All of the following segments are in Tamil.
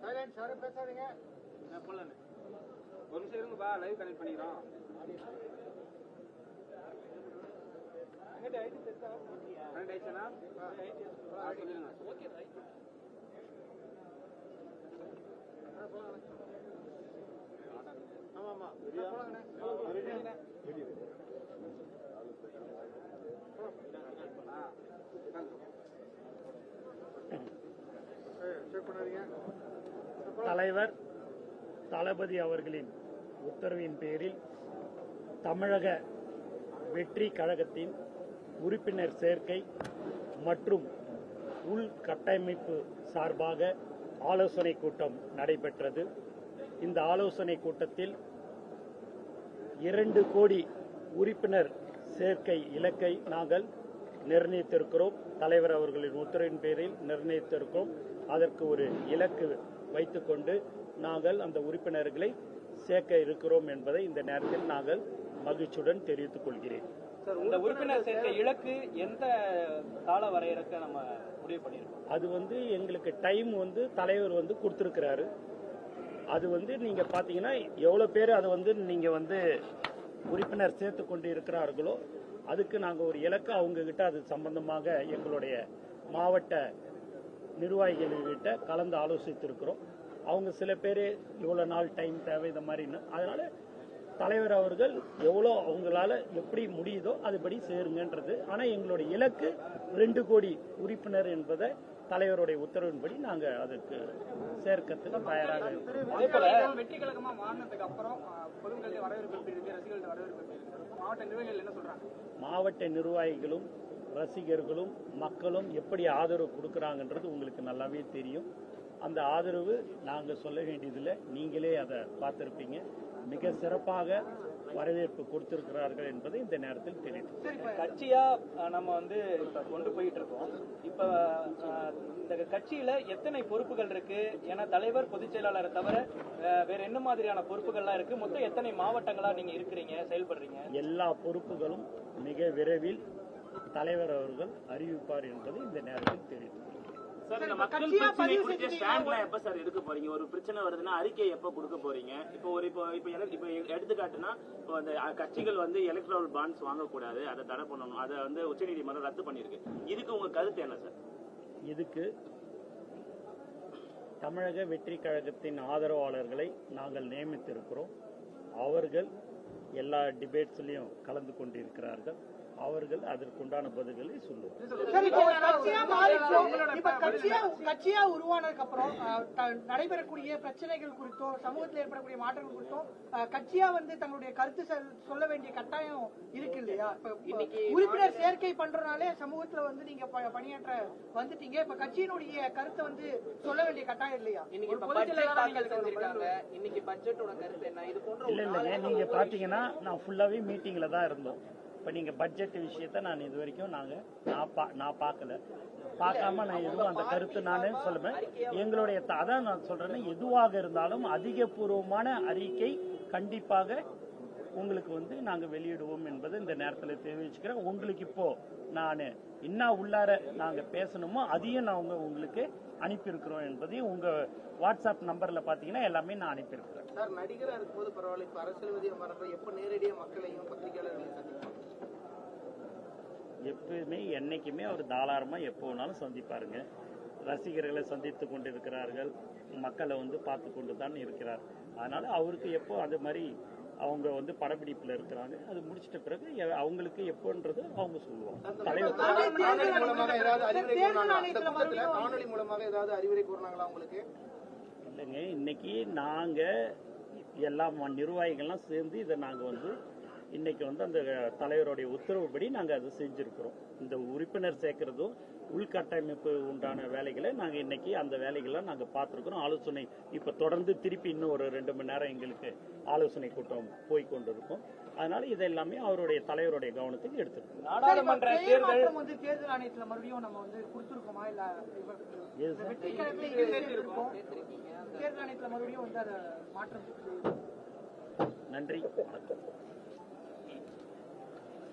சைலன்ஸ் யாரும் பேசாதீங்க போடலான்னு. ஒரு நிமிஷம் இருங்கப்பா லைவ் கனெக்ட் பண்ணிக்கிறோம் கனெக்ட் ஆயிடுச்சாண்ணா ஆ, சொல்லிடுங்க ஆமா ஆமா தலைவர் தளபதி அவர்களின் உத்தரவின் பேரில் தமிழக வெற்றி கழகத்தின் உறுப்பினர் சேர்க்கை மற்றும் உள்கட்டமைப்பு சார்பாக ஆலோசனை கூட்டம் நடைபெற்றது. இந்த ஆலோசனை கூட்டத்தில் இரண்டு கோடி உறுப்பினர் சேர்க்கை இலக்கை நாங்கள் நிர்ணயித்திருக்கிறோம். தலைவர் அவர்களின் உத்தரவின் பேரில் நிர்ணயித்திருக்கிறோம். அதற்கு ஒரு இலக்கு வைத்துக்கொண்டு நாங்கள் அந்த உறுப்பினர்களை சேர்க்க இருக்கிறோம் என்பதை இந்த நேரத்தில் நாங்கள் மகிழ்ச்சியுடன் தெரிவித்துக் கொள்கிறேன். இந்த உறுப்பினர் சேர்க்கை இலக்கு எந்த கால வரையறைக்கு நம்ம முடிவு பண்ணியிருக்கோம்? அது வந்து எங்களுக்கு டைம் வந்து தலைவர் வந்து கொடுத்துருக்கிறாரு. அது வந்து நீங்க பாத்தீங்கன்னா எவ்வளவு பேர் அதை வந்து நீங்க வந்து உறுப்பினர் சேர்த்து கொண்டு இருக்கிறார்களோ அதுக்கு நாங்க ஒரு இலக்கு அவங்க கிட்ட அது சம்பந்தமாக எங்களுடைய மாவட்ட நிர்வாகிகள்கிட்ட கலந்து ஆலோசித்திருக்கிறோம். அவங்க சில பேர் இவ்வளோ நாள் டைம் தேவை இந்த மாதிரின்னு அதனால தலைவர் அவர்கள் எவ்வளோ அவங்களால எப்படி முடியுதோ அதுபடி சேருங்கன்றது. ஆனா எங்களுடைய இலக்கு ரெண்டு கோடி உறுப்பினர் என்பதை தலைவருடைய உத்தரவின்படி நாங்க அதுக்கு சேர்க்கறதுக்கு தயாராக இருக்கோம். வெற்றி கழகமா மாறினதுக்கு அப்புறம் அஹ், பொதுமக்களுடைய வரவேற்பு இருக்கு. மாவட்ட நிர்வாகிகள் என்ன சொல்றாங்க? மாவட்ட நிர்வாகிகளும் ரசிகர்களும் மக்களும் எப்படி ஆதரவு கொடுக்கறாங்கன்றது உங்களுக்கு நல்லாவே தெரியும். அந்த ஆதரவு நாங்க சொல்ல வேண்டியதில்லை. நீங்களே அதை பார்த்திருப்பீங்க. மிக சிறப்பாக வரவேற்பு கொடுத்திருக்கிறார்கள் என்பதை இந்த நேரத்தில் தெரிவித்து கட்சியா நம்ம வந்து இப்ப கொண்டு போயிட்டு இருக்கோம் இப்ப இந்த கட்சியில எத்தனை பொறுப்புகள் இருக்கு? ஏன்னா தலைவர் பொதுச் செயலாளரை தவிர வேற என்ன மாதிரியான பொறுப்புகள்லாம் இருக்கு? மொத்தம் எத்தனை மாவட்டங்களா நீங்க இருக்கிறீங்க செயல்படுறீங்க? எல்லா பொறுப்புகளும் மிக விரைவில் தலைவர் அவர்கள் அறிவிப்பார் என்பதை இந்த நேரத்தில் தெரிவித்து சார் எடுக்க போறீங்க? ஒரு பிரச்சனை வருதுன்னா அறிக்கை எப்ப கொடுக்க போறீங்க? இப்போ ஒரு இப்போ இப்போ எனக்கு- இப்போ எடுத்துக்காட்டுனா இப்போ அந்த அஹ், கட்சிகள் வந்து எலக்ட்ரல் பாண்ட்ஸ் வாங்கக்கூடாது. அதை தடை பண்ணணும். அதை வந்து உச்சநீதிமன்றம் ரத்து பண்ணிருக்கு இதுக்கு உங்க கருத்து என்ன சார்? இதுக்கு தமிழக வெற்றி கழகத்தின் ஆதரவாளர்களை நாங்கள் நியமித்திருக்கிறோம். அவர்கள் எல்லா டிபேட்ஸ்லயும் கலந்து கொண்டிருக்கிறார்கள். அவர்கள் அதற்குண்டான பதில்களை கட்சியா உருவானதுக்கு அப்புறம் நடைபெறக்கூடிய பிரச்சனைகள் குறித்தும் சமூகத்தில் ஏற்படக்கூடிய மாற்றங்கள் குறித்தும் கட்சியா வந்து தங்களுடைய கருத்து சொல்- சொல்ல வேண்டிய கட்டாயம் இருக்கு இல்லையா? உறுப்பினர் சேர்க்கை பண்றதுனாலே சமூகத்துல வந்து நீங்க பணியாற்ற வந்துட்டீங்க. இப்ப கட்சியினுடைய கருத்தை வந்து சொல்ல வேண்டிய கட்டாயம் இல்லையா? இன்னைக்கு இப்ப பட்ஜெட் தாக்கல் செஞ்சிருக்காங்க இன்னைக்கு பட்ஜெட்டோட கருத்து என்ன? இது போன்ற நீங்க பாத்தீங்கன்னா நான் ஃபுல்லாவே மீட்டிங்ல தான் இருந்தோம். இப்போ நீங்கள் பட்ஜெட் விஷயத்த நான் இது வரைக்கும் நாங்கள் நான் பா- நான் பார்க்கல. பார்க்காம நான் எதுவும் அந்த கருத்து நானே சொல்லுவேன். எங்களுடைய அதான் நான் சொல்றேன்னா எதுவாக இருந்தாலும் அதிகபூர்வமான அறிக்கை கண்டிப்பாக உங்களுக்கு வந்து நாங்க வெளியிடுவோம் என்பது இந்த நேரத்தில் தெரிவிச்சுக்கிறேன். உங்களுக்கு இப்போ நான் என்ன உள்ளார நாங்க பேசணுமோ அதையும் நான் உங்களுக்கு அனுப்பியிருக்கிறோம் என்பதையும் உங்க வாட்ஸ்அப் நம்பர்ல பாத்தீங்கன்னா எல்லாமே நான் அனுப்பியிருக்கிறேன். சார் நடிகரா இருக்கும்போது பரவாயில்ல. இப்ப அரசியல்வாதியா மாறப்ப எப்ப நேரடியா மக்களையும் பத்திரிகையாளர்களையும் எப்பயுமே என்னைக்குமே அவர் தாராளமா எப்போ வேணாலும் சந்திப்பாருங்க. ரசிகர்களை சந்தித்து கொண்டிருக்கிறார்கள். மக்களை வந்து பார்த்து கொண்டு தான் இருக்கிறார். அதனால அவருக்கு எப்போ அது மாதிரி அவங்க வந்து படப்பிடிப்புல இருக்கிறாங்க அது முடிச்சிட்ட பிறகு அவங்களுக்கு எப்போன்றது அவங்க சொல்லுவாங்க. இல்லைங்க இன்னைக்கு நாங்க எல்லாம் நிர்வாகிகள்லாம் சேர்ந்து இதை நாங்க வந்து இன்னைக்கு வந்து அந்த தலைவருடைய உத்தரவுப்படி நாங்க அதை செஞ்சிருக்கிறோம். இந்த உறுப்பினர் சேர்க்கறதும் உள்கட்டமைப்பு உண்டான வேலைகளை நாங்க இன்னைக்கு அந்த வேலைகளை நாங்க பார்த்திருக்கிறோம். ஆலோசனை இப்ப தொடர்ந்து திருப்பி இன்னும் ஒரு ரெண்டு மணி நேரம் எங்களுக்கு ஆலோசனை கூட்டம் போய் கொண்டிருக்கும். அதனால இது எல்லாமே அவருடைய தலைவருடைய கவனத்துக்கு எடுத்திருக்கோம் நாடாளுமன்ற தேர்தல் வந்து தேர்தல் ஆணையத்துல மறுபடியும் நம்ம வந்து கொடுத்துருக்கோமா இல்ல. தேர்தல் ஆணையத்துல மறுபடியும் வந்து அதை மாற்றம் நன்றி. வணக்கம்.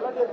Gracias.